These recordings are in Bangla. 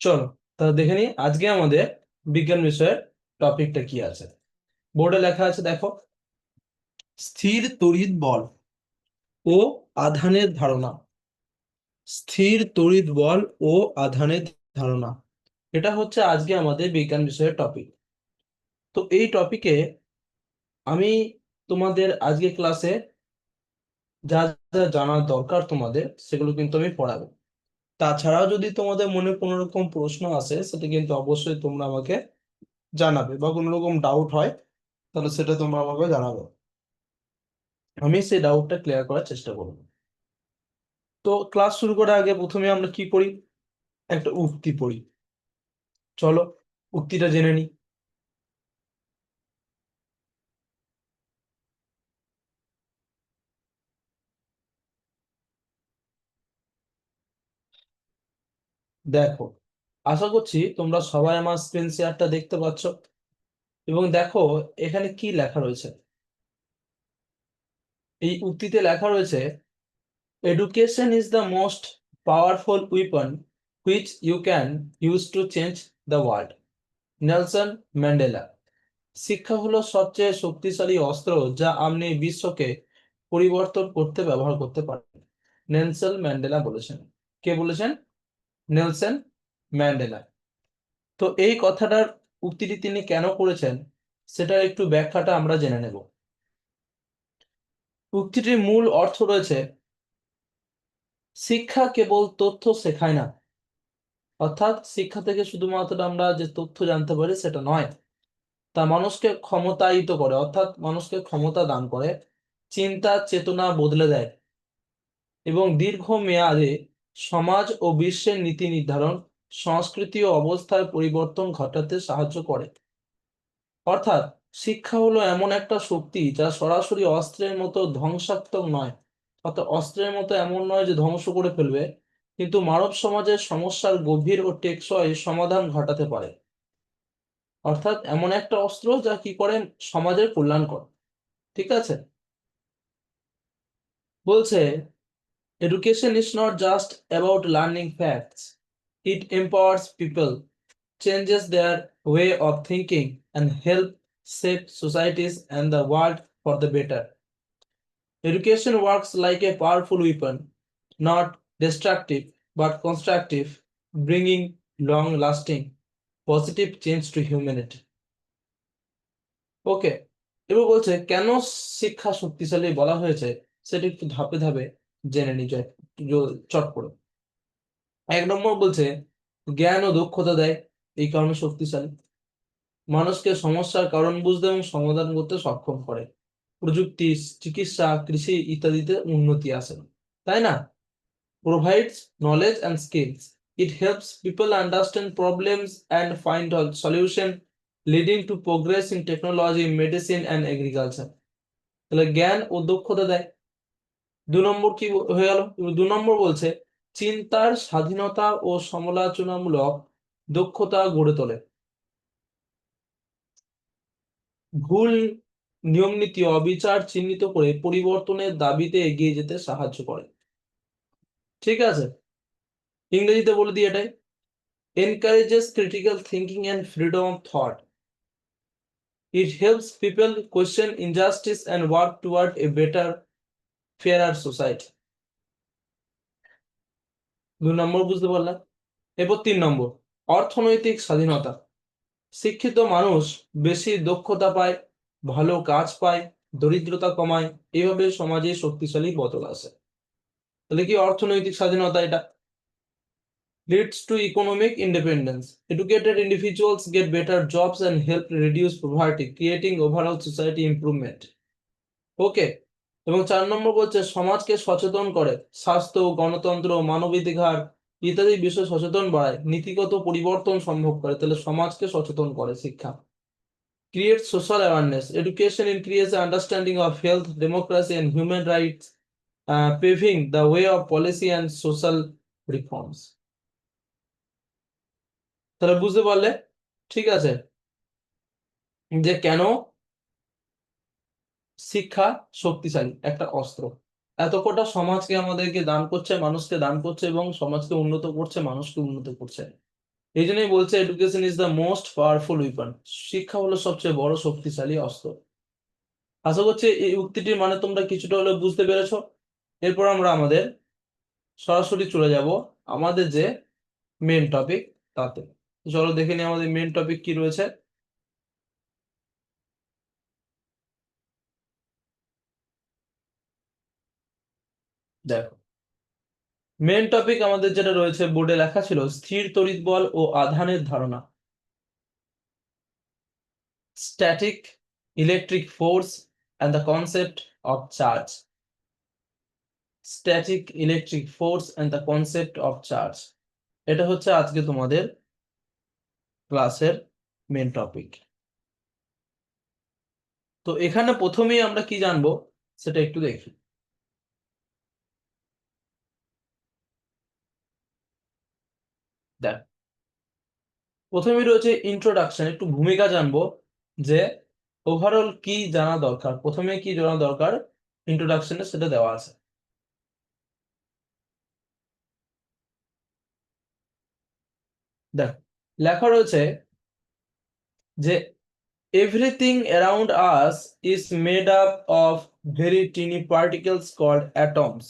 চলো, তাহলে দেখে নিই আজকে আমাদের বিজ্ঞান বিষয়ের টপিকটা কি আছে। বোর্ডে লেখা আছে, দেখো, স্থির তড়িৎ বল ও আধানের ধারণা। স্থির তড়িৎ বল ও আধানের ধারণা, এটা হচ্ছে আজকে আমাদের বিজ্ঞান বিষয়ের টপিক। তো এই টপিকে আমি তোমাদের আজকে ক্লাসে যা যা জানার দরকার তোমাদের, সেগুলো কিন্তু আমি পড়াবো। তাছাড়াও যদি তোমাদের মনে কোনো রকম প্রশ্ন আসে, সেটা কিন্তু অবশ্যই তোমরা আমাকে জানাবে বা কোনো রকম ডাউট হয়, তাহলে সেটা তোমরা আমাকে জানাবে। আমি সেই ডাউটটা ক্লিয়ার করার চেষ্টা করব। তো ক্লাস শুরু করার আগে প্রথমে আমরা কি করি একটা উক্তি পড়ি। চলো, উক্তিটা জেনে নিই। দেখো, আশা করছি তোমরা সবাই আমার স্ক্রিন শেয়ারটা দেখতে পাচ্ছ। এবং দেখো, এখানে কি লেখা রয়েছে? এই উক্তিতে লেখা রয়েছে education is the most powerful weapon which you can use to change the world Nelson Mandela, শিক্ষা হলো সবচেয়ে শক্তিশালী অস্ত্র যা আপনি বিশ্বকে পরিবর্তন করতে ব্যবহার করতে পারেন। নেলসন ম্যান্ডেলা বলেছেন। কে বলেছেন? Nelson Mandela. তো এই কথাটার উক্তিটি তিনি কেন করেছেন, সেটার একটু ব্যাখ্যাটা আমরা জেনে নেব। উক্তিটির মূল অর্থ রয়েছে, শিক্ষা কেবল তথ্য শেখায় না। অর্থাৎ শিক্ষা থেকে শুধুমাত্র আমরা যে তথ্য জানতে পারি সেটা নয়, তা মানুষকে ক্ষমতায়িত করে, অর্থাৎ মানুষকে ক্ষমতা দান করে, চিন্তা, চেতনা বদলে দেয় এবং দীর্ঘ মেয়াদে সমাজ ও বিশ্বের নীতি নির্ধারণ, সংস্কৃতি ও অবস্থার পরিবর্তন ঘটাতে সাহায্য করে। অর্থাৎ শিক্ষা হলো এমন একটা শক্তি যা সরাসরি অস্ত্রের মতো ধ্বংসাত্মক নয়, অর্থাৎ অস্ত্রের মতো এমন নয় যে ধ্বংস করে ফেলবে, কিন্তু মানব সমাজের সমস্যার গভীর ও টেকসই সমাধান ঘটাতে পারে। অর্থাৎ এমন একটা অস্ত্র যা কি করে সমাজের কল্যাণ করে। ঠিক আছে? বলছে education is not just about learning facts. It empowers people, changes their way of thinking and help shape societies and the world for the better. Education works like a powerful weapon, not destructive but constructive, bringing long lasting positive change to humanity. Okay এবার বলছে কেন শিক্ষা শক্তিশালী বলা হয়েছে সেটা একটু ধাপে ধাপে জেনে নি চট করে। এক নম্বর বলছে, জ্ঞান ও দক্ষতা দেয়, এই কারণে শক্তিশালী। মানুষকে সমস্যার কারণ বুঝতে এবং সমাধান করতে সক্ষম করে। প্রযুক্তি, চিকিৎসা, কৃষি ইত্যাদিতে উন্নতি আসে। তাই না? Provides knowledge and skills it helps people understand problems and find solution leading to progress in technology medicine and agriculture তাহলে জ্ঞান ও দক্ষতা দেয়। দু নম্বর কি হয়ে গেল? দু নম্বর বলছে, চিন্তার স্বাধীনতা ও সমালোচনামূলক দক্ষতা গড়ে তোলে। ভুল নিয়ম নীতি অবিচার চিহ্নিত করে পরিবর্তনের দাবিতে এগিয়ে যেতে সাহায্য করে। ঠিক আছে? ইংরেজিতে বলে দিই এটাই। Encourages critical thinking and freedom of thought it helps people question injustice and work toward a better fair society দু নম্বর বুঝতে পারলাম? এরপর তিন নম্বর, অর্থনৈতিক স্বাধীনতা। শিক্ষিত মানুষ বেশি দক্ষতা পায়, ভালো কাজ পায়, দরিদ্রতা কমায়, এভাবে সমাজে শক্তিশালী বদল আসে। তাহলে কি অর্থনৈতিক স্বাধীনতা এটা? Leads to economic independence educated individuals get better jobs and help reduce poverty creating overall society improvement okay এবং চার নম্বর বলছে, সমাজকে সচেতন করে, স্বাস্থ্য, গণতন্ত্র, মানবাধিকার ইত্যাদি বিষয়ে সচেতন বাড়ায়, নীতিগত পরিবর্তন সম্ভব করে। তাহলে সমাজকে সচেতন করে শিক্ষা। Create social awareness education increase understanding of health democracy and human rights paving the way of policy and social reforms তাহলে বুঝতে পারলে? ঠিক আছে? যে কেন শিক্ষা শক্তিশালী, একটা অস্ত্র। এত কটা সমাজকে আমাদেরকে দান করছে, মানুষকে দান করছে এবং সমাজকে উন্নত করছে, মানুষকে উন্নত করছে। এই জন্যই বলছে education is the most powerful weapon শিক্ষা হলো সবচেয়ে বড় শক্তিশালী অস্ত্র। আশা করছি এই উক্তিটির মানে তোমরা কিছুটা হলেও বুঝতে পেরেছ। এরপর আমরা আমাদের সরাসরি চলে যাব আমাদের যে মেন টপিক তাতে। চলো দেখে নিই আমাদের মেন টপিক কি রয়েছে। দেখো। মেন টপিক আমাদের যেটা রয়েছে বোর্ডে লেখা ছিল স্থির তড়িৎ বল ও আধানের ধারণা। Static electric force and the concept of charge static electric force and the concept of charge এটা হচ্ছে আজকে তোমাদের ক্লাসের মেন টপিক তো এখানে প্রথমেই আমরা কি জানব, সেটা একটু দেখি। দেখ, প্রথমে রয়েছে ইন্ট্রোডাকশন একটু ভূমিকা জানব যে ওভারঅল কি জানা দরকার। প্রথমে কি জানা দরকার? ইন্ট্রোডাকশনে সেটা দেওয়া আছে। দেখ, লেখা রয়েছে যে everything around us is made up of very tiny particles called atoms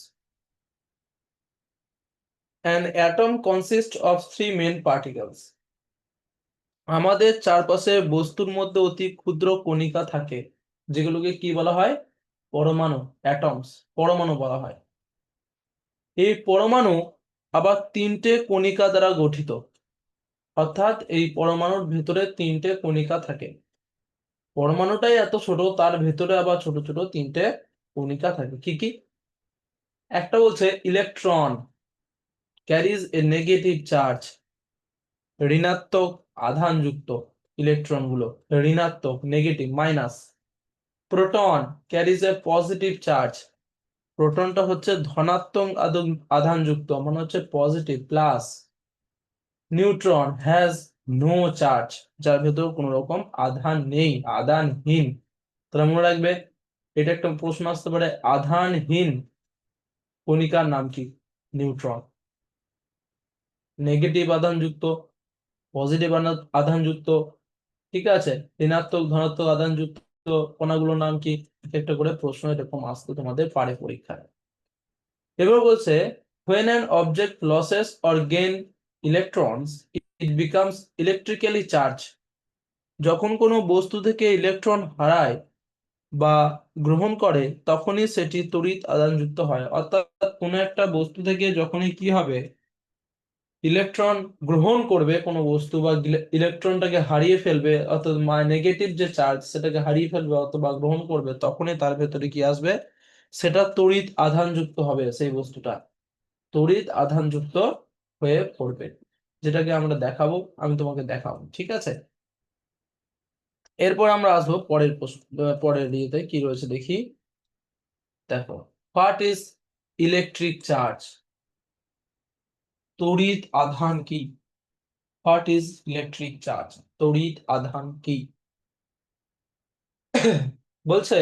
An atom consists of three main particles. আমাদের চারপাশে বস্তুর মধ্যে অতি ক্ষুদ্র কণিকা থাকে, যেগুলোকে কি বলা হয়? পরমাণু অ্যাটমস পরমাণু বলা হয়। এই পরমাণু আবার তিনটে কণিকা দ্বারা গঠিত। অর্থাৎ এই পরমাণুর ভেতরে তিনটে কণিকা থাকে। পরমাণুটাই এত ছোট, তার ভেতরে আবার ছোট ছোট তিনটে কণিকা থাকে। কি কি? একটা বলছে electron carries a negative charge ঋণাত্মক আধানযুক্ত ইলেকট্রনগুলো ঋণাত্মক negative minus proton carries a positive charge প্রোটনটা হচ্ছে ধনাত্মক আধানযুক্ত মানে হচ্ছে positive plus neutron has no charge যার ভেতর কোনো রকম আধান নেই, আধানহীন। তাহলে মনে রাখবে, এটা একটা প্রশ্ন আসতে পারে, আধানহীন। কণিকার নাম কি? নিউট্রন নেগেটিভ আধানযুক্ত পজিটিভ আধানযুক্ত, ঠিক আছে? ঋণাত্মক, ধনাত্মক আধানযুক্ত কণাগুলোর নাম কি? একটা করে প্রশ্ন এরকম আসতে তোমাদের পারে পরীক্ষায়। এবার বলছে, when an object loses or gain electrons, it becomes electrically charged. যখন কোনো বস্তু থেকে ইলেকট্রন হারায় বা গ্রহণ করে, তখনই সেটি তড়িৎ আধানযুক্ত হয়। অর্থাৎ কোনো একটা বস্তু থেকে যখনই কি হবে? ইলেকট্রন গ্রহণ করবে কোনো বস্তু বা ইলেকট্রনটাকে হারিয়ে ফেলবে অর্থাৎ নেগেটিভ যে চার্জ সেটাকে হারিয়ে ফেলবে অথবা গ্রহণ করবে, তখনই তার ভেতরে কি আসবে? সেটা তড়িৎ আধানযুক্ত হবে সেই বস্তুটা। তড়িৎ আধানযুক্ত হয়ে পড়বে। যেটাকে আমরা দেখাবো, আমি তোমাকে দেখাবো, ঠিক আছে? এরপর আমরা আসব পরের পরের ইয়েতে, কি রয়েছে দেখি? দেখো হোয়াট ইজ ইলেকট্রিক চার্জ তড়িৎ আধান কি? হোয়াট ইজ ইলেকট্রিক চার্জ তড়িৎ আধান কি? বলছে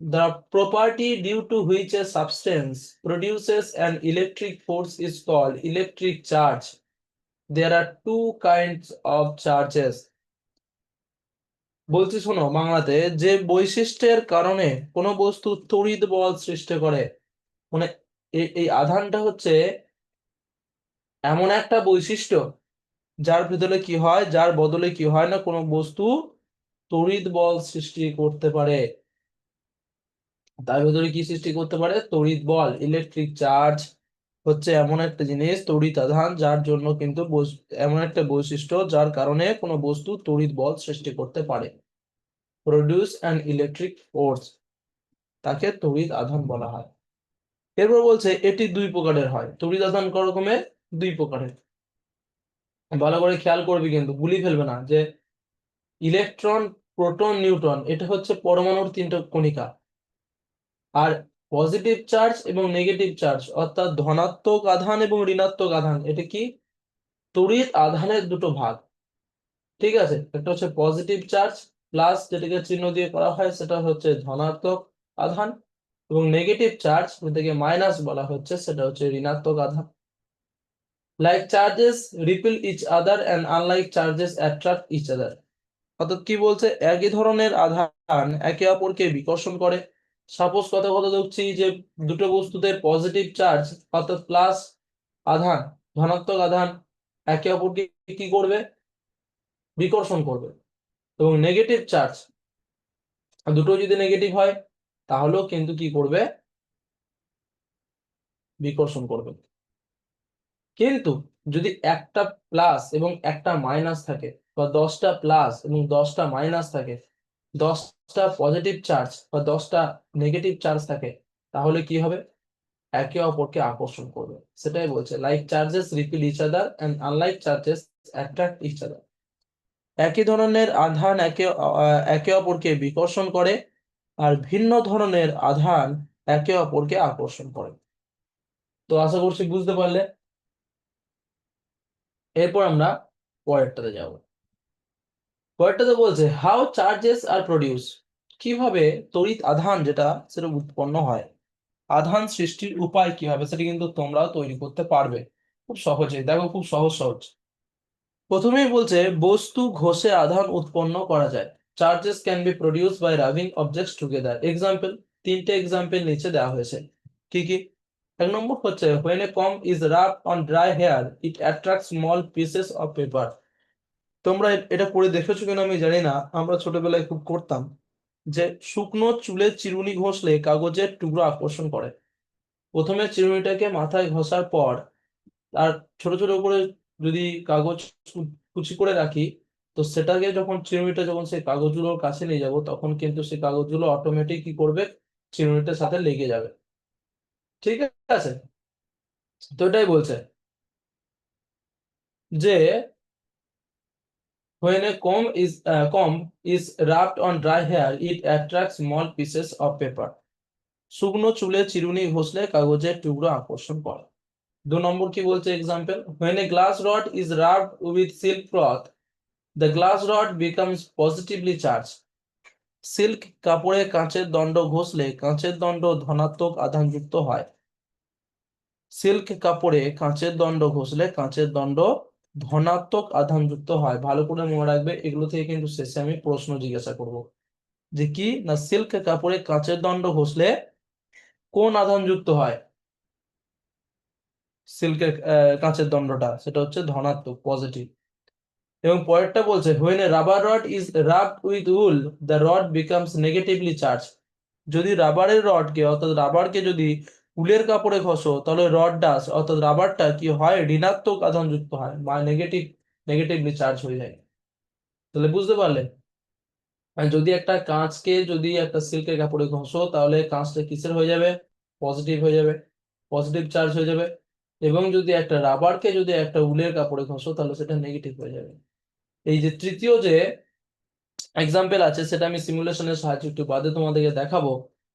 the property due to which a substance produces an electric force is call electric charge there are two kinds of charges বলছি, শোনো, বাংলাতে যে বৈশিষ্ট্যের কারণে কোনো বস্তু তড়িৎ বল সৃষ্টি করে মানে এই আধানটা হচ্ছে এমন একটা বৈশিষ্ট্য যার ভিতরে কি হয়, যার বদলে কি হয় না, কোনো বস্তু তড়িৎ বল সৃষ্টি করতে পারে। তার ভিতরে কি সৃষ্টি করতে পারে? তড়িৎ বল ইলেকট্রিক চার্জ হচ্ছে এমন একটা জিনিস, তড়িৎ আধান, যার জন্য কিন্তু এমন একটা বৈশিষ্ট্য যার কারণে কোনো বস্তু তড়িৎ বল সৃষ্টি করতে পারে। প্রডিউস অ্যান ইলেকট্রিক ফোর্স তাকে তড়িৎ আধান বলা হয়। এরপর বলছে এটি দুই প্রকারের হয়। তড়িৎ আধান ক রকমের? দুই প্রকারের ভালো করে খেয়াল করবি কিন্তু ভুলি ফেলবে না যে ইলেকট্রন, প্রোটন, নিউট্রন, এটা হচ্ছে পরমাণুর তিনটা কণিকা। আর পজিটিভ চার্জ এবং নেগেটিভ চার্জ, অর্থাৎ ধনাত্মক আধান এবং ঋণাত্মক আধান, এটা কি? তড়িৎ আধানের দুটো ভাগ। ঠিক আছে? একটা হচ্ছে পজিটিভ চার্জ প্লাস যেটাকে চিহ্ন দিয়ে করা হয়, সেটা হচ্ছে ধনাত্মক আধান এবং নেগেটিভ চার্জ, যেটাকে মাইনাস বলা হচ্ছে, সেটা হচ্ছে ঋণাত্মক আধান। Like charges repel each other and unlike charges attract each other অর্থাৎ কি বলছে? একই ধরনের আধান একে অপরকে বিকর্ষণ করে। সাপোজ কথা কথা দেখছি যে দুটো বস্তুতে পজিটিভ চার্জ অর্থাৎ প্লাস আধান, ধনাত্মক আধান একে অপরকে কি করবে? বিকর্ষণ করবে। এবং নেগেটিভ চার্জ দুটো যদি নেগেটিভ হয়, তাহলেও কিন্তু কি করবে? বিকর্ষণ করবে। কিন্তু যদি একটা প্লাস এবং একটা মাইনাস থাকে বা দশটা প্লাস এবং দশটা মাইনাস থাকে, দশটা পজিটিভ চার্জ বা দশটা নেগেটিভ চার্জ থাকে, তাহলে কি হবে? একে অপরকে আকর্ষণ করবে। সেটাই বলছে like charges repel each other and unlike charges attract each other একই ধরনের আধান একে একে অপরকে বিকর্ষণ করে আর ভিন্ন ধরনের আধান একে অপরকে আকর্ষণ করে। তো আশা করছি বুঝতে পারলে। এরপর আমরা পরেরটাতে যাব। পরেরটাতে বলছে হাউ চার্জেস আর প্রডিউস কীভাবে তড়িৎ আধান যেটা, সেটা উৎপন্ন হয়, আধান সৃষ্টির উপায় কি হবে, সেটা কিন্তু তোমরাও তৈরি করতে পারবে। খুব সহজে, দেখো খুব সহজ সহজ। প্রথমেই বলছে, বস্তু ঘষে আধান উৎপন্ন করা যায়। Charges can be produce by rubbing objects together example তিনটে এক্সাম্পল নিচে দেওয়া হয়েছে। কি কি? এক নম্বর হচ্ছে, when a comb is rubbed on dry hair, it attracts small pieces of paper. তোমরা এটা করে দেখেছ কিনা আমি জানি না, আমরা ছোটবেলায় খুব করতাম যে শুকনো চুলে চিরুনি ঘষলে কাগজের টুকরো আকর্ষণ করে। প্রথমে চিরুনিটাকে মাথায় ঘষার পর, আর ছোট ছোট করে যদি কাগজ কুচি করে রাখি, তো সেটাকে যখন চিরুনিটা যখন সেই কাগজগুলোর কাছে নিয়ে যাব, তখন কিন্তু সেই কাগজগুলো অটোমেটিক কি করবে? চিরুনিটার সাথে লেগে যাবে। ঠিক আছে তো এটাই বলছে যে when a comb is uh, comb is wrapped on dry hair it attracts small pieces of paper শুকনো চুলে চিরুনি ঘষলে কাগজের টুকরো আকর্ষণ করে দু নম্বর কি বলছে example when a glass rod is rubbed with silk cloth the glass rod becomes positively charged silk কাপড়ে কাঁচের দণ্ড ঘষলে কাঁচের দণ্ড ধনাত্মক আধানযুক্ত হয়। সিল্ক কাপড়ে কাঁচের দণ্ড ঘষলে কাঁচের দণ্ড ধনাত্মক আধানযুক্ত হয়। ভালো করে মনে রাখবে, এগুলো থেকে কিন্তু শেষে আমি প্রশ্ন জিজ্ঞাসা করব যে কি? না, সিল্ক কাপড়ে কাঁচের দণ্ড ঘষলে কোন আধানযুক্ত হয়? সিল্কের কাঁচের দণ্ডটা, সেটা হচ্ছে ধনাত্মক, পজিটিভ। এবং পরেরটা বলছে, when a rubber rod is rubbed with wool, the rod becomes negatively charged. যদি রাবারের রডকে অর্থাৎ রাবারকে যদি উলের কাপড়ে ঘষো, তাহলে রড ডাস অর্থাৎ রাবারটা কি হয়? ঋণাত্মক আধানযুক্ত হয়, বা নেগেটিভ নেগেটিভলি চার্জ হয়ে যায়। তাহলে বুঝতে পারলে? যদি একটা কাঁচকে যদি একটা সিল্কের কাপড়ে ঘষো, তাহলে কাঁচটা কিসের হয়ে যাবে? পজিটিভ হয়ে যাবে পজিটিভ চার্জ হয়ে যাবে। এবং যদি একটা রাবারকে যদি একটা উলের কাপড়ে ঘষো, তাহলে সেটা নেগেটিভ হয়ে যাবে। এই যে তৃতীয় যে এক্সাম্পল আছে, সেটা আমি সিমুলেশনের সাহায্যে একটু বাদে তোমাদেরকে দেখাবো।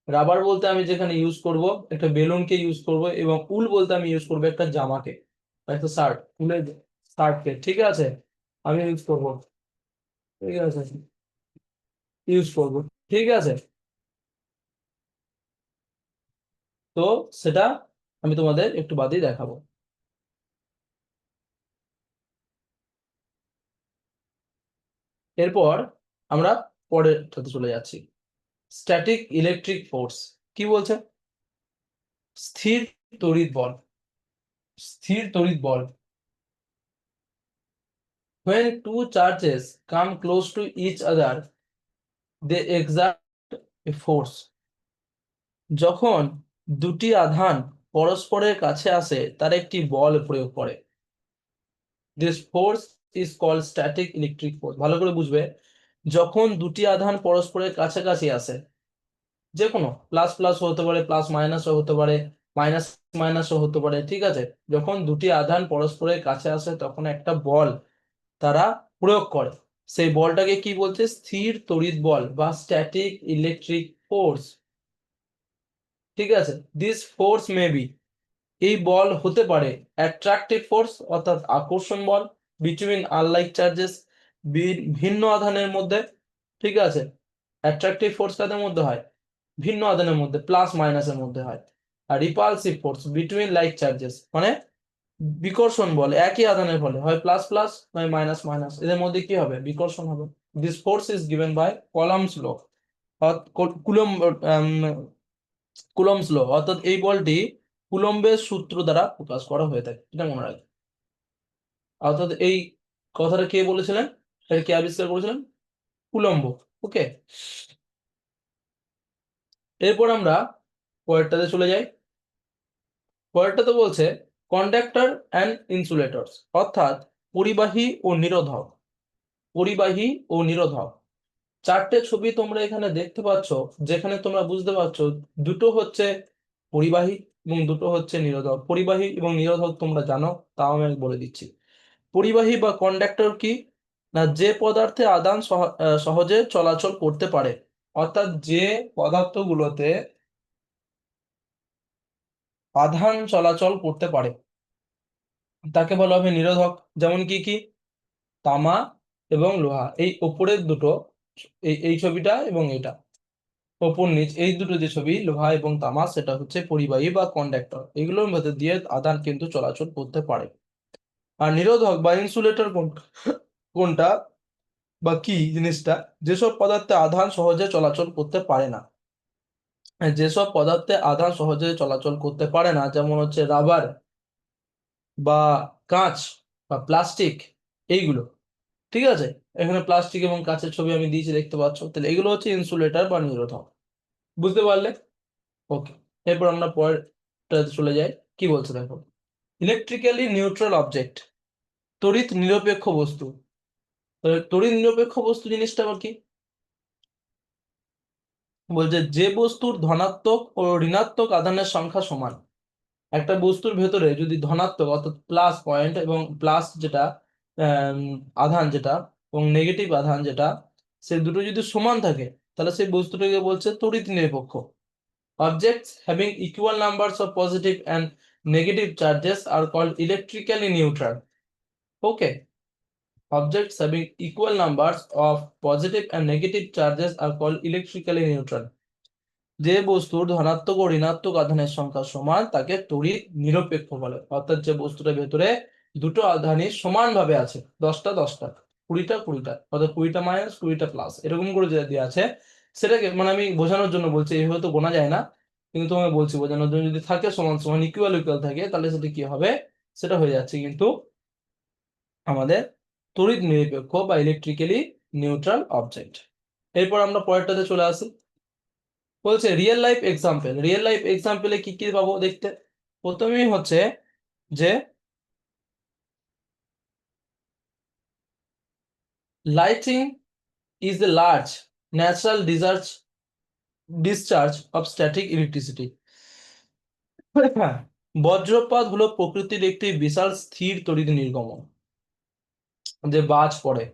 রাবার বলতে আমি যেখানে ইউজ করব, একটা বেলুনকে ইউজ করব এবং উল বলতে আমি ইউজ করব একটা জামাকে একটা শার্ট উলের শার্টকে ঠিক আছে? আমি ইউজ করব, ঠিক আছে? ইউজ করব, ঠিক আছে? তো সেটা আমি তোমাদের একটু বাদেই দেখাবো। এরপর আমরা পরেরটাতে চলে যাচ্ছি। স্ট্যাটিক ইলেকট্রিক ফোর্স কি বলছে? স্থির তড়িৎ বল। স্থির তড়িৎ বল। When two charges come close to each other, they exert a force যখন দুটি আধান পরস্পরের কাছে আসে, তার একটি বল প্রয়োগ করে। This force is called static electric force ভালো করে বুঝবে, যখন দুটি আধান পরস্পরের কাছাকাছি আসে যে কোনো প্লাস প্লাস হতে পারে প্লাস মাইনাসও হতে পারে মাইনাস মাইনাসও হতে পারে, ঠিক আছে? যখন দুটি আধান পরস্পরের কাছে আসে, তখন একটা বল তারা প্রয়োগ করে। সেই বলটাকে কি বলছে? স্থির তড়িৎ বল বা স্ট্যাটিক ইলেকট্রিক ফোর্স ঠিক আছে? দিস ফোর্স মে বি এই বল হতে পারে অ্যাট্রাকটিভ ফোর্স অর্থাৎ আকর্ষণ বল বিটুইন আনলাইক চার্জেস ভিন্ন আধানের মধ্যে, ঠিক আছে? অ্যাট্রাকটিভ ফোর্স কাদের মধ্যে হয়? ভিন্ন আধানের মধ্যে প্লাস মাইনাসের মধ্যে হয়। আর repulsive force between like charges মানে বিকর্ষণ বল, একই আধানের ফলে, হয় প্লাস প্লাস নয় মাইনাস মাইনাস এদের মধ্যে কি হবে? বিকর্ষণ হবে। This force is given by Coulomb's law Coulomb Coulomb's law অর্থাৎ এই বলটি কুলম্বের সূত্র দ্বারা প্রকাশ করা হয়ে থাকে। এটা মনে রাখবে। অর্থাৎ এই কথাটা কে বলেছিলেন? এটা কে আবিষ্কার করেছিলেন? কুলম্ব। ওকে? এরপর আমরা পরেরটাতে চলে যাই। পরেরটাতে বলছে কন্ডাক্টর অ্যান্ড ইনসুলেটরস অর্থাৎ পরিবাহী ও নিরোধক। পরিবাহী ও নিরোধক। চারটে ছবি তোমরা এখানে দেখতে পাচ্ছ, যেখানে তোমরা বুঝতে পারছ দুটো হচ্ছে পরিবাহী এবং দুটো হচ্ছে নিরোধক। পরিবাহী এবং নিরোধক তোমরা জানো, তাও আমি বলে দিচ্ছি। পরিবাহী বা কন্ডাক্টর কি? না, যে পদার্থে আদান সহজে চলাচল করতে পারে, অর্থাৎ যে পদার্থগুলোতে আধান চলাচল করতে পারে, তাকে বলা হবে নিরোধক, যেমন কি কি? তামা এবং লোহা, এই ওপরের দুটো, এই এই ছবিটা এবং এটা, ওপর নিচ, এই দুটো যে ছবি, লোহা এবং তামা, সেটা হচ্ছে পরিবাহী বা কন্ডাক্টর এগুলোর মধ্যে দিয়ে আধান কিন্তু চলাচল করতে পারে। আর নিরোধক বা ইনসুলেটর কোনটা বা কি জিনিসটা, যেসব পদার্থে আধান সহজে চলাচল করতে পারে না। যেসব পদার্থে আধান সহজে চলাচল করতে পারে না, যেমন হচ্ছে রাবার বা কাঁচ বা প্লাস্টিক, এইগুলো, ঠিক আছে? এখানে প্লাস্টিক এবং কাঁচের ছবি আমি দিয়েছি, দেখতে পাচ্ছ? তাহলে এগুলো হচ্ছে ইনসুলেটর বা নিরোধক বুঝতে পারলে? ওকে এরপর আমরা পরেরটাতে চলে যাই। কি বলছে দেখো? ইলেকট্রিক্যালি নিউট্রাল অবজেক্ট তড়িৎ নিরপেক্ষ বস্তু। তড়িৎ নিরপেক্ষ বস্তু জিনিসটা আবার কি? বলছে যে বস্তুর ধনাত্মক ও ঋণাত্মক আধানের সংখ্যা সমান। একটা বস্তুর ভেতরে যদি ধনাত্মক অর্থাৎ প্লাস পয়েন্ট এবং প্লাস যেটা আধান যেটা এবং নেগেটিভ আধান যেটা, সে দুটো যদি সমান থাকে, তাহলে সেই বস্তুটাকে বলছে তড়িৎ নিরপেক্ষ। Objects having equal numbers of positive and negative charges are called electrically neutral. Okay. Objects having equal numbers of positive and negative charges are called electrically neutral. যে বস্তুর ধনাত্মক ও ঋণাত্মক আধানের সংখ্যা সমান, তাকে তড়িৎ নিরপেক্ষ বলে। অর্থাৎ যে বস্তুটার ভেতরে দুটো আধানই সমানভাবে আছে, দশটা দশটা, কুড়িটা কুড়িটা, অর্থাৎ কুড়িটা মাইনাস কুড়িটা প্লাস এরকম করে যেটা দেওয়া আছে, সেটাকে মানে আমি বোঝানোর জন্য বলছি, এইভাবে তো গোনা যায় না। কিন্তু তোমাকে বলছি, বোঝানোর জন্য যদি থাকে সমান সমান ইকুয়াল ইকুয়াল থাকে, তাহলে সেটা কি হবে? সেটা হয়ে যাচ্ছে কিন্তু আমাদের তড়িৎ নিরপেক্ষ বা ইলেকট্রিক্যালি নিউট্রাল অবজেক্ট এরপর আমরা পরেরটাতে চলে আসি। বলছে real life example real life এক্সাম্পলে কি কি পাবো দেখতে? প্রথমেই হচ্ছে যে lighting is a large natural discharge discharge of static electricity বজ্রপাত হলো প্রকৃতির একটি বিশাল স্থির তড়িৎ নির্গমন, যে বাজ পড়ে।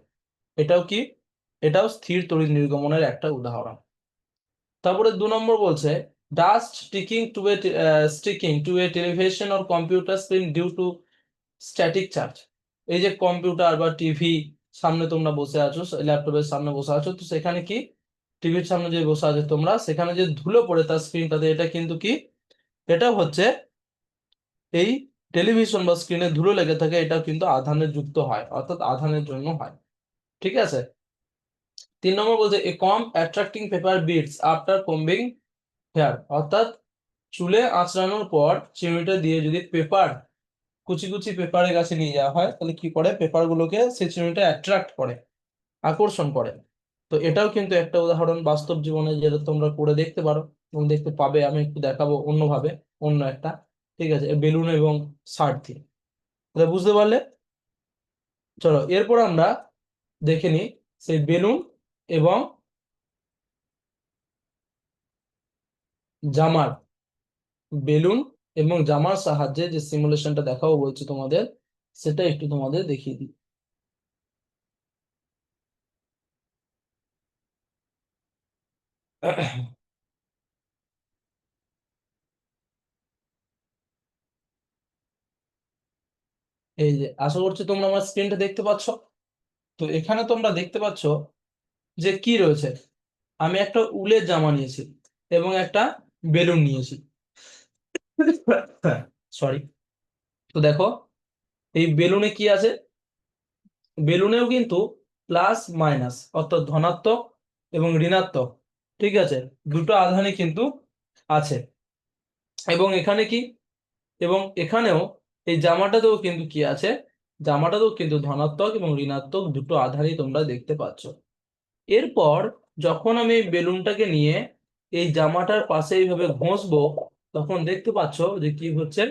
এটাও কি? এটাও স্থির তড়িৎ নির্গমনের একটা উদাহরণ। তারপরে দু নম্বর বলছে dust sticking to a sticking to a television or computer screen due to static charge এই যে কম্পিউটার বা টিভি সামনে তোমরা বসে আছো ল্যাপটপের সামনে বসে আছো, তো সেখানে কি? টিভির সামনে যে বসে আছে তোমরা, সেখানে যে ধুলো পড়ে তার স্ক্রিনটাতে এটা কিন্তু কি? এটা হচ্ছে এই টেলিভিশন বা স্ক্রিনে ধুলো লেগে থাকে, এটা কিন্তু আধানের যুক্ত হয়, অর্থাৎ আধানের জন্য হয়। ঠিক আছে? তিন নম্বর বলছে a comb attracting paper bits after combing hair অর্থাৎ চুলে আঁচড়ানোর পর চিমনিটা দিয়ে যদি পেপার কুচি কুচি পেপারের কাছে নিয়ে যাওয়া হয়, তাহলে কি করে? পেপারগুলোকে সেই চিমনিটা অ্যাট্রাক্ট করে, আকর্ষণ করে। তো এটাও কিন্তু একটা উদাহরণ বাস্তব জীবনে যেটা তোমরা করে দেখতে পারো এবং দেখতে পাবে, আমি একটু দেখাবো অন্যভাবে, অন্য একটা, ঠিক আছে? বেলুন এবং শার্ট দিয়ে। তাহলে বুঝতে পারলে? চলো, এরপর আমরা দেখে নিই সেই বেলুন এবং জামার, বেলুন এবং জামার সাহায্যে যে সিমুলেশনটা দেখাবো বলছি তোমাদের, সেটা একটু তোমাদের দেখিয়ে দিই। এই যে, আশা করছি তোমরা আমার স্ক্রিনটা দেখতে পাচ্ছ। তো এখানে তোমরা দেখতে পাচ্ছ যে কি রয়েছে। আমি একটা উলের জামা নিয়েছি এবং একটা বেলুন নিয়েছি। সরি তো দেখো, এই বেলুনে কি আছে? বেলুনেও কিন্তু প্লাস মাইনাস অর্থাৎ ধনাত্মক এবং ঋণাত্মক। ঠিক আছে? দুটো আধানই কিন্তু আছে। এবং এখানে কি? এবং এখানেও এই জামাটাতেও কিন্তু কি আছে? জামাটাতেও কিন্তু ধনাত্মক এবং ঋণাত্মক দুটো আধানই তোমরা দেখতে পাচ্ছ। এরপর যখন আমি এই বেলুনটাকে নিয়ে এই জামাটার পাশে এইভাবে ঘষবো, তখন দেখতে পাচ্ছ যে কি হচ্ছে?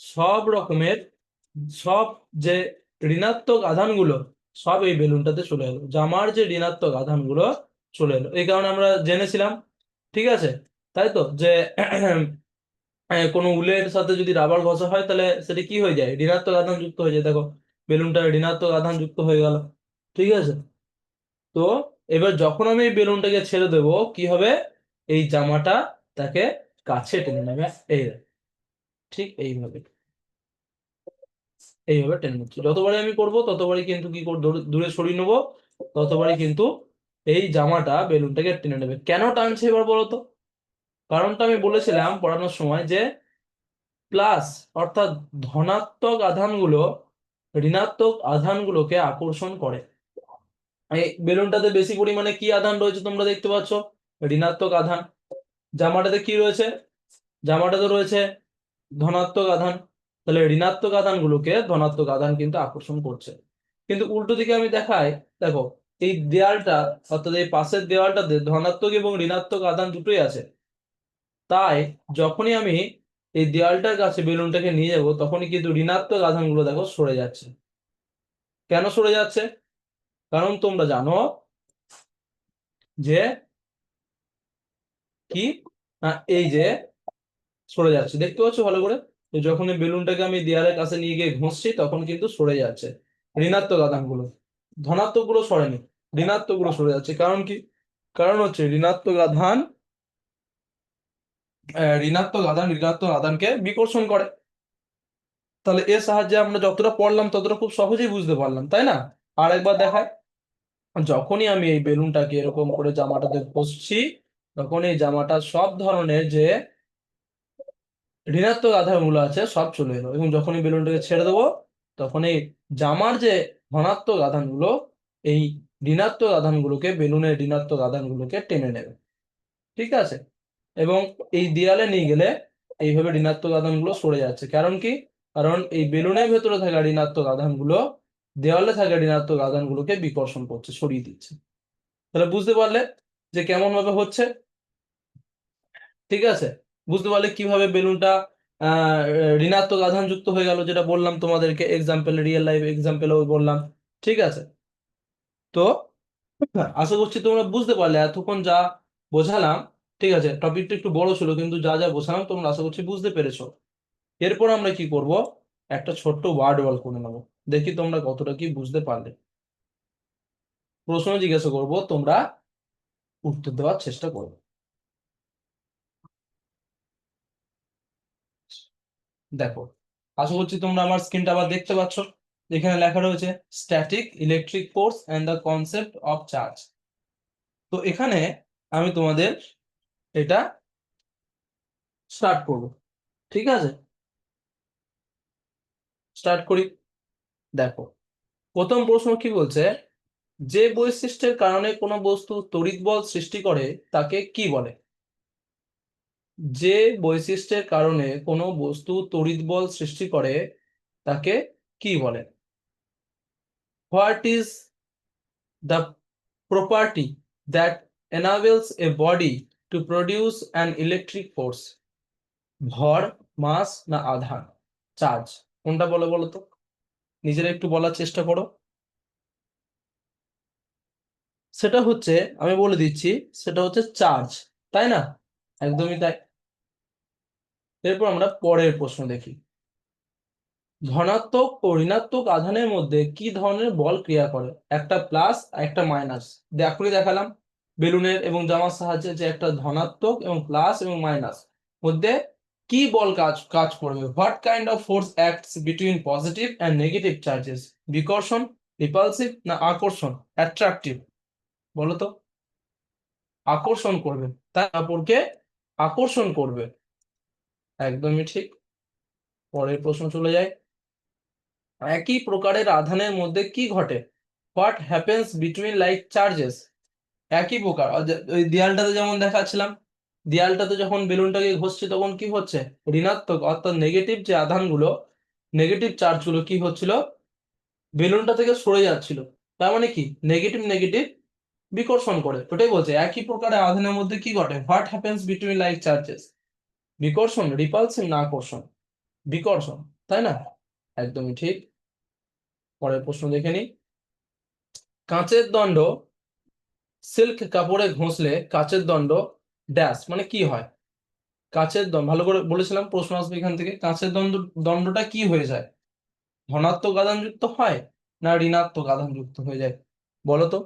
সব রকমের, সব যে ঋণাত্মক আধানগুলো, সব এই বেলুনটাতে চলে এলো। জামার যে ঋণাত্মক আধানগুলো চলে এলো। এই কারণে আমরা জেনেছিলাম, ঠিক আছে? তাই তো? যে কোনো উলের সাথে যদি রাবার ঘষা হয়, তাহলে সেটা কি হয়ে যায়? ঋণাত্মক আধান যুক্ত হয়ে যায়। দেখো, বেলুনটা ঋণাত্মক আধান যুক্ত হয়ে গেল, ঠিক আছে? তো, এবার যখন আমি এই বেলুনটাকে ছেড়ে দেব, কি হবে? এই জামাটা তাকে কাছে টেনে নেবে। এই ঠিক এইভাবে। এইভাবে টেনে নিচ্ছি। যতবারই আমি করব, ততবারই কিন্তু কি দূরে সরিয়ে নেব, ততবারই কিন্তু এই জামাটা বেলুনটাকে টেনে নেবে। কেন টানছে এবার বলো তো কারণটা আমি বলেছিলাম পড়ানোর সময় যে প্লাস অর্থাৎ ধনাত্মক আধানগুলো ঋণাত্মক আধানগুলোকে আকর্ষণ করে। এই বেলুনটাতে বেশি পরিমাণে কি আধান রয়েছে তোমরা দেখতে পাচ্ছ? ঋণাত্মক আধান। জামাটাতে কি রয়েছে? জামাটাতে রয়েছে ধনাত্মক আধান। তাহলে ঋণাত্মক আধানগুলোকে ধনাত্মক আধান কিন্তু আকর্ষণ করছে। কিন্তু উল্টো দিকে আমি দেখাই, দেখো এই দেয়ালটা অর্থাৎ এই পাশের দেওয়ালটাতে ধনাত্মক এবং ঋণাত্মক আধান দুটোই আছে। তাই যখনই আমি এই দেওয়ালটার কাছে বেলুনটাকে নিয়ে যাব, তখনই কিন্তু ঋণাত্মক আধানগুলো দেখো সরে যাচ্ছে। কেন সরে যাচ্ছে? কারণ তোমরা জানো যে কি? এই যে সরে যাচ্ছে, দেখতে পাচ্ছ ভালো করে? যখন বেলুনটাকে আমি দেয়ালের কাছে নিয়ে গিয়ে ঘষছি, তখন কিন্তু সরে যাচ্ছে ঋণাত্মক আধানগুলো। ধনাত্মকগুলো সরেনি ঋণাত্মকগুলো সরে যাচ্ছে। কারণ কি? কারণ হচ্ছে ঋণাত্মক আধান ঋণাত্মক আধান, ঋণাত্মক আধানকে বিকর্ষণ করে। তাহলে এর সাহায্যে আমরা যতটা পড়লাম ততটা খুব সহজেই বুঝতে পারলাম, তাই না? আর একবার দেখায় যখনই আমি এই বেলুনটাকে এরকম করে জামাটাতে ঘষছি তখন এই জামাটা সব ধরনের যে ঋণাত্মক আধানগুলো আছে সব চলে এলো। এবং যখনই বেলুনটাকে ছেড়ে দেবো তখন এই জামার যে ধনাত্মক আধানগুলো এই ঋণাত্মক আধানগুলোকে বেলুনের ঋণাত্মক আধানগুলোকে টেনে নেবে। ঠিক আছে? এবং এই দেয়ালে নিয়ে গেলে এইভাবে ঋণাত্মক আধানগুলো সরে যাচ্ছে। কারণ কি? কারণ এই বেলুনের ভেতরে থাকা ঋণাত্মক আধানগুলো দেওয়ালে থাকা ঋণাত্মক আধানগুলোকে বিকর্ষণ করছে, সরিয়ে দিচ্ছে। তাহলে বুঝতে পারলে যে কেমন ভাবে হচ্ছে? ঠিক আছে? বুঝতে পারলে কীভাবে বেলুনটা ঋণাত্মক আধান যুক্ত হয়ে গেল, যেটা বললাম তোমাদেরকে এক্সাম্পল রিয়েল লাইফ এক্সাম্পলেও বললাম। ঠিক আছে? তো, আশা করছি তোমরা বুঝতে পারলে, এতক্ষণ যা বোঝালাম, ঠিক আছে টপিকটা একটু বড় ছিল, কিন্তু যা যা বোঝালাম, তোমরা আশা করছি বুঝতে পেরেছ। এরপর আমরা কি করব? একটা ছোট্ট ওয়ার্ড ওয়াল করে নেব, দেখি তোমরা কতটা কি বুঝতে পারলে। প্রশ্ন জিজ্ঞাসা করব, তোমরা উত্তর দেওয়ার চেষ্টা করবে। দেখো, আশা করছি তোমরা আমার স্ক্রিনটা আবার দেখতে পাচ্ছ। এখানে লেখা রয়েছে static electric force and the concept of charge তো এখানে আমি তোমাদের এটা স্টার্ট করব, ঠিক আছে? স্টার্ট করি। দেখো, প্রথম প্রশ্ন কি বলছে? যে বৈশিষ্ট্যের কারণে কোনো বস্তু তড়িৎ বল সৃষ্টি করে, তাকে কি বলে? যে বৈশিষ্ট্যের কারণে কোনো বস্তু তড়িৎ বল সৃষ্টি করে, তাকে কি বলে? What is the property that enables a body to produce an electric force ভর, মাস না আধান? চার্জ কোনটা বলে বলো তো? নিজেরা একটু বলার চেষ্টা করো। সেটা হচ্ছে, আমি বলে দিচ্ছি, সেটা হচ্ছে চার্জ তাই না? একদমই তাই। এরপর আমরা পরের প্রশ্ন দেখি। ধনাত্মক ও ঋণাত্মক আধানের মধ্যে কি ধরনের বল ক্রিয়া করে? একটা প্লাস একটা মাইনাস। এখনই দেখালাম। বেলুনের এবং জামার সাহায্যে যে একটা ধনাত্মক এবং প্লাস এবং মাইনাস। মধ্যে কি বল কাজ কাজ করবে? What kind of force acts between positive and negative charges? বিকর্ষণ, রিপালসিভ না আকর্ষণ? অ্যাট্রাকটিভ। বলো তো। আকর্ষণ করবে। তার অপরকে আকর্ষণ করবে। একদমই ঠিক। পরের প্রশ্ন চলে যায়। একই প্রকারের আধানের মধ্যে কি ঘটে? What happens between like charges একই প্রকার। ওই দেয়ালটাতে যেমন দেখাচ্ছিলাম, দেয়ালটাতে যখন বেলুনটাকে ঘষছি তখন কি হচ্ছে? ঋণাত্মক, অর্থাৎ নেগেটিভ যে আধানগুলো নেগেটিভ চার্জগুলো কি হচ্ছিল? বেলুনটা থেকে সরে যাচ্ছিল। তার মানে কি? নেগেটিভ নেগেটিভ বিকর্ষণ করে। ওটাই বলছে, একই প্রকারে আধানের মধ্যে কি ঘটে? What happens between like charges বিকর্ষণ রিপালসিভ না আকর্ষণ? বিকর্ষণ, তাই না? একদমই ঠিক। পরের প্রশ্ন দেখে নিই। কাঁচের দণ্ড সিল্ক কাপড়ে ঘষলে কাঁচের দণ্ড ড্যাশ মানে কি হয়? কাচের দণ্ড, ভালো করে বলেছিলাম, প্রশ্ন আসবে এখান থেকে। কাঁচের দণ্ড, দণ্ডটা কি হয়ে যায়? ধনাত্মক আধানযুক্ত হয় না ঋণাত্মক আধানযুক্ত হয়ে যায়? বলো তো।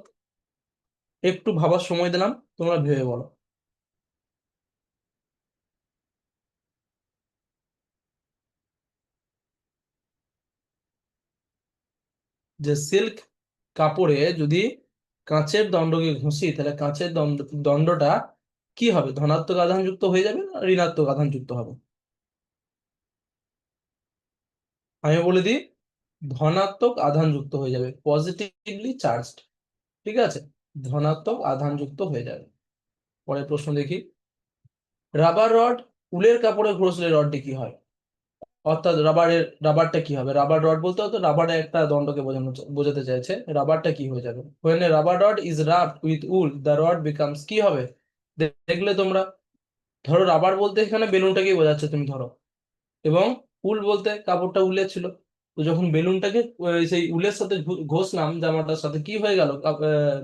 একটু ভাবার সময় দিলাম, তোমরা ভেবে বলো। যে সিল্ক কাপড়ে যদি কাঁচের দণ্ডকে ঘষি, তাহলে কাঁচের দণ্ড, দণ্ডটা কি হবে? ধনাত্মক আধানযুক্ত হয়ে যাবে না ঋণাত্মক আধানযুক্ত হবে? আমি বলে দিই, ধনাত্মক আধানযুক্ত হয়ে যাবে পজিটিভলি চার্জড ঠিক আছে? ধনাত্মক আধানযুক্ত হয়ে যাবে। পরের প্রশ্ন দেখি। রাবার রড উলের কাপড়ে ঘষলে রডটি কি হয়? অর্থাৎ রাবারের রাবারটা কি হবে? রাবার রড বলতে হয়তো রাবারে একটা দণ্ডকে বোঝানো, বোঝাতে চাইছে। রাবারটা কি হয়ে যাবে? a rubber rod is rubbed with wool, the rod becomes, কি হবে? দেখলে তোমরা, ধরো রাবার বলতে এখানে বেলুনটাকেই বোঝাচ্ছে, তুমি ধরো। এবং উল বলতে কাপড়টা উলের ছিল। তো যখন বেলুনটাকে সেই উলের সাথে ঘষলাম জামাটার সাথে, কি হয়ে গেল?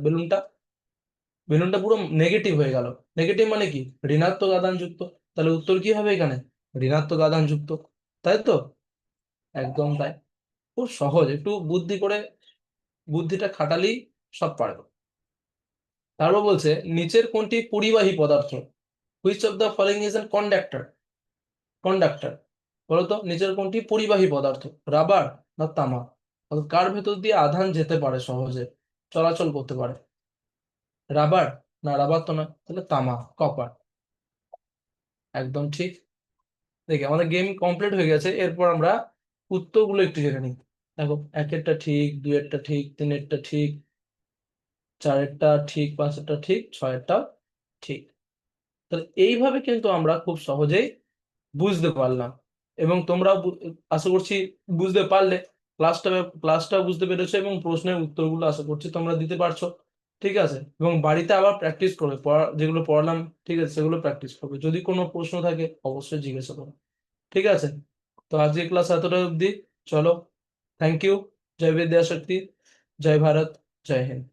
বেলুনটা? বেলুনটা পুরো নেগেটিভ হয়ে গেল। নেগেটিভ মানে কি? ঋণাত্মক আধানযুক্ত তাহলে উত্তর কি হবে এখানে? ঋণাত্মক আধানযুক্ত তাই তো? একদম তাই। খুব সহজ। একটু বুদ্ধি করে, বুদ্ধিটা খাটালেই সব পারবে। তারপর বলছে, নিচের কোনটি পরিবাহী পদার্থ? Which of the following is an conductor conductor বলতো নিচের কোনটি পরিবাহী পদার্থ, রাবার না তামা? কার ভেতর দিয়ে আধান যেতে পারে সহজে? চলাচল করতে পারে। রাবার? না, রাবার তো না তাহলে তামা, কপার। একদম ঠিক। দেখি, আমাদের গেম কমপ্লিট হয়ে গেছে, এরপর আমরা উত্তরগুলো একটু জেনে নিই। দেখো, একেরটা ঠিক দুয়েরটা ঠিক, তিনেরটা ঠিক, চারেরটা ঠিক, পাঁচেরটা ঠিক, ছয়েরটা ঠিক। তাহলে এইভাবে কিন্তু আমরা খুব সহজেই বুঝতে পারলাম। এবং তোমরা আশা করছি বুঝতে পারলে ক্লাসটা ক্লাসটা বুঝতে পেরেছ এবং প্রশ্নের উত্তরগুলো আশা করছি তোমরা দিতে পারছ, ঠিক আছে? এবং বাড়িতে আবার প্র্যাকটিস করবে, পড়া, যেগুলো পড়ালাম, ঠিক আছে, সেগুলো প্র্যাকটিস করবে। যদি কোনো প্রশ্ন থাকে, অবশ্যই জিজ্ঞাসা করো, ঠিক আছে? তো আজকে ক্লাস এতটা অবধি, চলো থ্যাংক ইউ জয় বিদ্যাশক্তি, জয় ভারত, জয় হিন্দ।